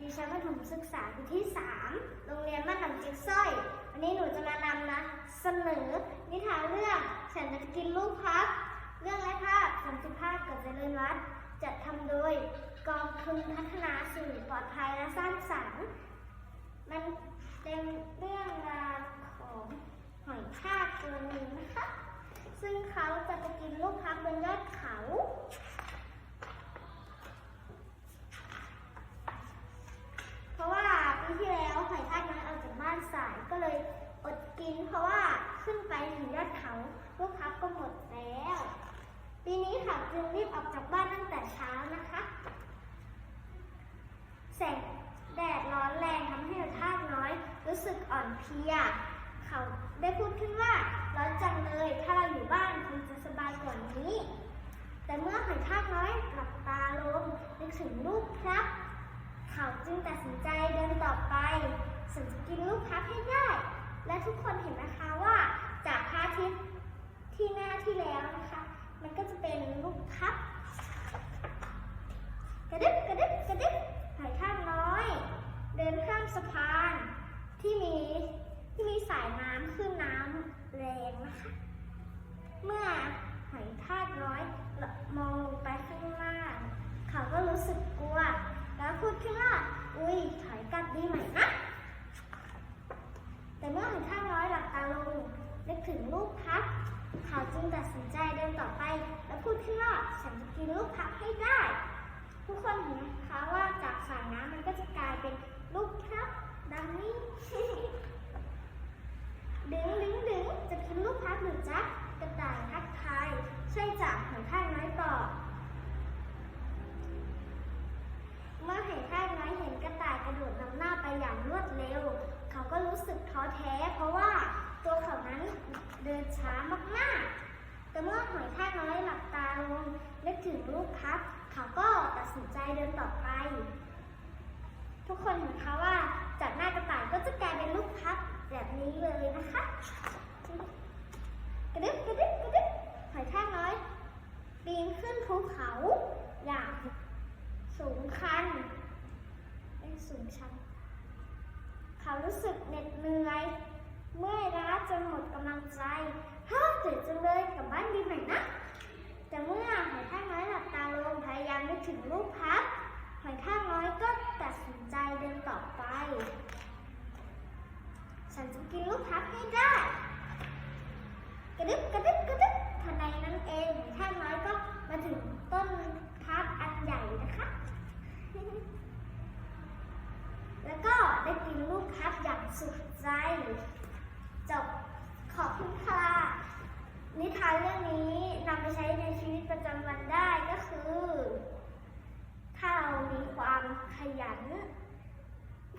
ดิฉันมัธยมศึกษาปีที่ 3 โรงเรียนบ้านหนองจิ๊กสร้อย วันนี้หนูจะมานำนะเสนอนิทานเรื่องฉันจะกินลูกพัก เรื่องและภาพสันติภาพกับเจริญวัฒน์จัดทำโดยกองทุนพัฒนาสื่อปลอดภัยและสร้างสรรค์ มันเป็นเรื่องราวของหอยทากตัวหนึ่งนะคะ ซึ่งเขาจะไปกินลูกพักบนยอดเขา นเพราะว่าขึ้นไปถึงยอดเขาลูกพับก็หมดแล้ว ปีนี้ค่ะจึงรีบออกจากบ้านตั้งแต่เช้านะคะ แสงแดดร้อนแรงทำให้หอยทากน้อย รู้สึกอ่อนเพลีย เขาได้พูดขึ้นว่าร้อนจังเลย ถ้าเราอยู่บ้านคงจะสบายกว่านี้ แต่เมื่อหอยทากน้อยหลับตาลงนึกถึงลูกพลับ เขาจึงตัดสินใจเดินต่อไปฉันจะกินลูกพลับให้ได้ และทุกคนเห็นนะคะว่าจากพระอาทิตย์ที่หน้าที่แล้วนะคะ มันก็จะเป็นลูกพลับกระดึบกระดึบกระดึบหอยทากน้อย เดินข้ามสะพานที่มีที่มีสายน้ำขึ้นน้ำแรงนะคะ เมื่อหอยทากน้อยมองลงไปข้างล่างเขาก็รู้สึกกลัว แล้วพูดขึ้นว่าอุ้ยถอยกลับดีไหมนะ แต่เมื่อหอยทากน้อยหลับตาลงนึกถึงลูกพับเขาจึงตัดสินใจเดินต่อไป แล้วพูดขึ้นว่าฉันจะกินลูกพับให้ได้ ทุกคนเห็นไหมคะว่าจากสายน้ำมันก็จะกลายเป็นลูกพับดังนี้ดึงดึงดึงจะกินลูกพับหรือจ๊ะกระต่ายทักทายใช่จ้ะหอยทากน้อยตอ รู้สึกท้อแท้ เพราะว่าตัวเขานั้นเดินช้ามากๆ แต่เมื่อหอยทากน้อยหลับตาลงนึกถึงลูกพับ เขาก็ตัดสินใจเดินต่อไป ทุกคนเห็นคะว่าจากหน้ากระต่ายก็จะกลายเป็นลูกพับแบบนี้เลยนะคะกระดึ๊บกระดึ๊บกระดึ๊บหอยทากน้อยปีนขึ้นภูเขาอย่างสูงชันเป็นสูงชัน เขารู้สึกเหน็ดเหนื่อย เมื่อยล้าจนหมดกำลังใจฮ่าตื่นจังเลยกลับบ้านดีไหมนะแต่เมื่อหอยทากน้อยหลับตาลงพยายามนึกถึงลูกพับหอยทากน้อยก็ตัดสินใจเดินต่อไป ฉันจะกินลูกพับให้ได้ กระดึบกระดึบกระดึบทันใดนั้นเองหอยทากน้อยก็มาถึงต้นพับอันใหญ่นะคะ แล้วก็ได้กินลูกพับอย่าง สุขใจ จบขอบคุณค่ะ นิทานเรื่องนี้นำไปใช้ในชีวิตประจำวันได้ก็คือ ถ้าเรามีความขยัน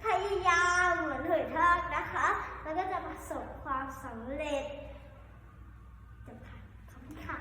พยายามเหมือนเหยทากนะคะ แล้วก็จะประสบความสำเร็จจบค่ะขอบคุณค่ะ